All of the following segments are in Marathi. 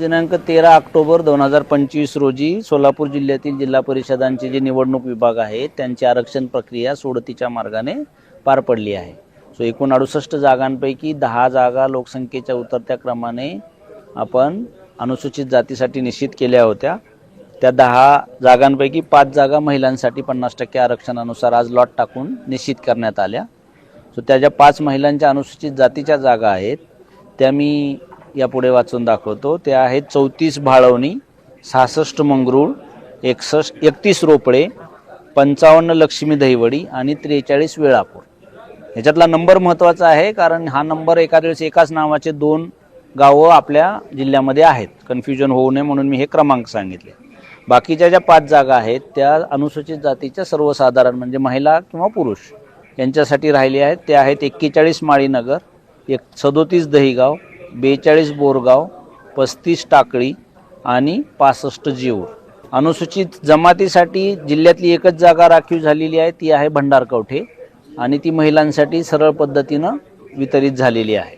दिनांक तेरा ऑक्टोबर दोन हजार पंचवीस रोजी सोलापूर जिल्ह्यातील जिल्हा परिषदांचे जे निवडणूक विभाग आहेत त्यांची आरक्षण प्रक्रिया सोडतीच्या मार्गाने पार पडली आहे. सो एकूण अडुसष्ट जागांपैकी दहा जागा लोकसंख्येच्या उतरत्या क्रमाने आपण अनुसूचित जातीसाठी निश्चित केल्या होत्या. त्या दहा जागांपैकी पाच जागा महिलांसाठी पन्नास टक्के आरक्षणानुसार आज लॉट टाकून निश्चित करण्यात आल्या. सो त्या ज्या पाच महिलांच्या अनुसूचित जातीच्या जागा आहेत त्या मी यापुढे वाचून दाखवतो. ते आहेत चौतीस भाळवणी सहासष्ट मंगरूळ एकसष्ट एकतीस रोपडे पंचावन्न लक्ष्मी दहिवडी आणि त्रेचाळीस वेळापूर. ह्याच्यातला नंबर महत्त्वाचा आहे कारण हा नंबर एका वेळेस एकाच नावाचे दोन गावं आपल्या जिल्ह्यामध्ये आहेत. कन्फ्युजन होऊ नये म्हणून मी हे क्रमांक सांगितले. बाकीच्या ज्या पाच जागा आहेत त्या अनुसूचित जातीच्या सर्वसाधारण म्हणजे महिला किंवा पुरुष यांच्यासाठी राहिली आहेत. त्या आहेत एक्केचाळीस माळीनगर एक सदोतीस दहीगाव बेचाळीस बोरगाव पस्तीस टाकळी आणि पासष्ट जीव. अनुसूचित जमातीसाठी जिल्ह्यातली एकच जागा राखीव झालेली आहे ती आहे भंडारकवठे आणि ती महिलांसाठी सरळ पद्धतीनं वितरित झालेली आहे.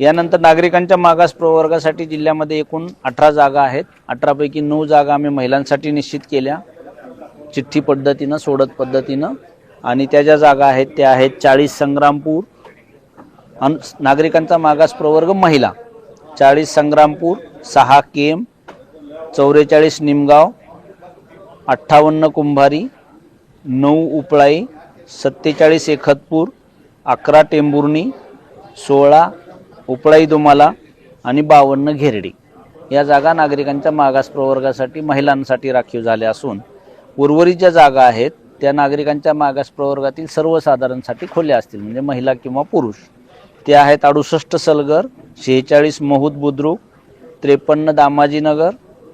यानंतर नागरिकांच्या मागास प्रवर्गासाठी जिल्ह्यामध्ये एकूण अठरा जागा आहेत. अठरापैकी नऊ जागा आम्ही महिलांसाठी निश्चित केल्या. चिठ्ठी पद्धतीनं सोडत पद्धतीनं आणि त्या ज्या जागा आहेत त्या आहेत चाळीस संग्रामपूर अन नागरिकांचा मागास प्रवर्ग महिला. चाळीस संग्रामपूर सहा केम चौवेचाळीस निमगाव अठ्ठावन्न कुंभारी नऊ उपळाई सत्तेचाळीस एखतपूर अकरा टेंभुर्णी सोळा उपळाई दुमाला आणि बावन्न घेरडी. या जागा नागरिकांच्या मागास प्रवर्गासाठी महिलांसाठी राखीव झाल्या असून उर्वरित ज्या जागा आहेत त्या नागरिकांच्या मागास प्रवर्गातील सर्वसाधारणसाठी खुल्या असतील म्हणजे महिला किंवा पुरुष. ते आहेत अडुसष्ट सलगर शेहेचाळीस महूद बुद्रुक त्रेपन्न दामाजीनगर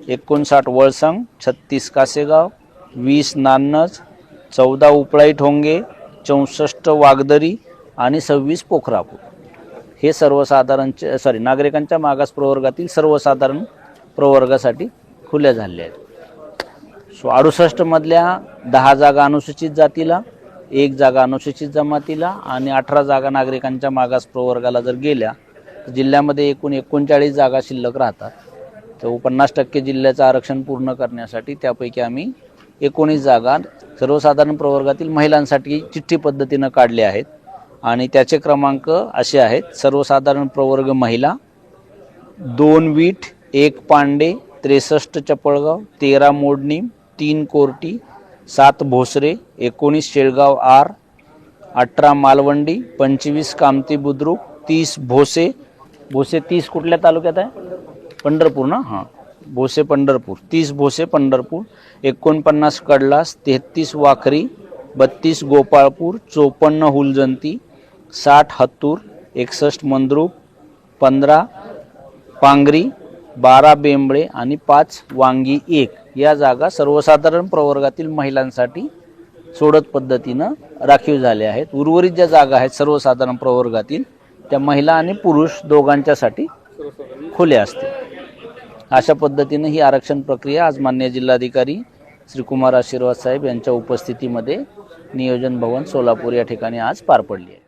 एकोणसाठ वळसंग छत्तीस कासेगाव वीस नान्नज चौदा उपळाई ठोंगे चौसष्ट वागदरी आणि सव्वीस पोखरापूर. हे सर्वसाधारण सॉरी नागरिकांच्या मागास प्रवर्गातील सर्वसाधारण प्रवर्गासाठी खुल्या झाले आहेत. सो अडुसष्टमधल्या दहा जागा अनुसूचित जातीला एक जागा अनुसूचित जमातीला आणि अठरा जागा नागरिकांच्या मागास प्रवर्गाला जर गेल्या तर जिल्ह्यामध्ये एकूण एकोणचाळीस जागा शिल्लक राहतात. तर पन्नास टक्के जिल्ह्याचं आरक्षण पूर्ण करण्यासाठी त्यापैकी आम्ही एकोणीस जागा सर्वसाधारण प्रवर्गातील महिलांसाठी चिठ्ठी पद्धतीनं काढल्या आहेत. आणि त्याचे क्रमांक असे आहेत सर्वसाधारण प्रवर्ग महिला दोन वीट एक पांडे त्रेसष्ट चपळगाव तेरा मोडणी तीन कोर्टी सात भोसरे एकोणीस शेळगाव आर अठरा मालवंडी पंचवीस कामती बुद्रुक तीस भोसे. भोसे तीस कुठल्या तालुक्यात आहे? पंढरपूर ना? हां. भोसे पंढरपूर. तीस भोसे पंढरपूर एकोणपन्नास कडलास तेहतीस वाखरी बत्तीस गोपाळपूर चोपन्न हुलजंती साठ हत्तूर एकसष्ट मंद्रूप पंधरा पांगरी बारा बेंबळे आणि पाच वांगी एक. या जागा सर्वसाधारण प्रवर्गातील महिलांसाठी सोडत पद्धतीनं राखीव झाल्या आहेत. उर्वरित ज्या जागा आहेत सर्वसाधारण प्रवर्गातील त्या महिला आणि पुरुष दोघांच्यासाठी खुल्या असतील. अशा पद्धतीनं ही आरक्षण प्रक्रिया आज मान्य जिल्हाधिकारी श्रीकुमार आशीर्वाद साहेब यांच्या उपस्थितीमध्ये नियोजन भवन सोलापूर या ठिकाणी आज पार पडली आहे.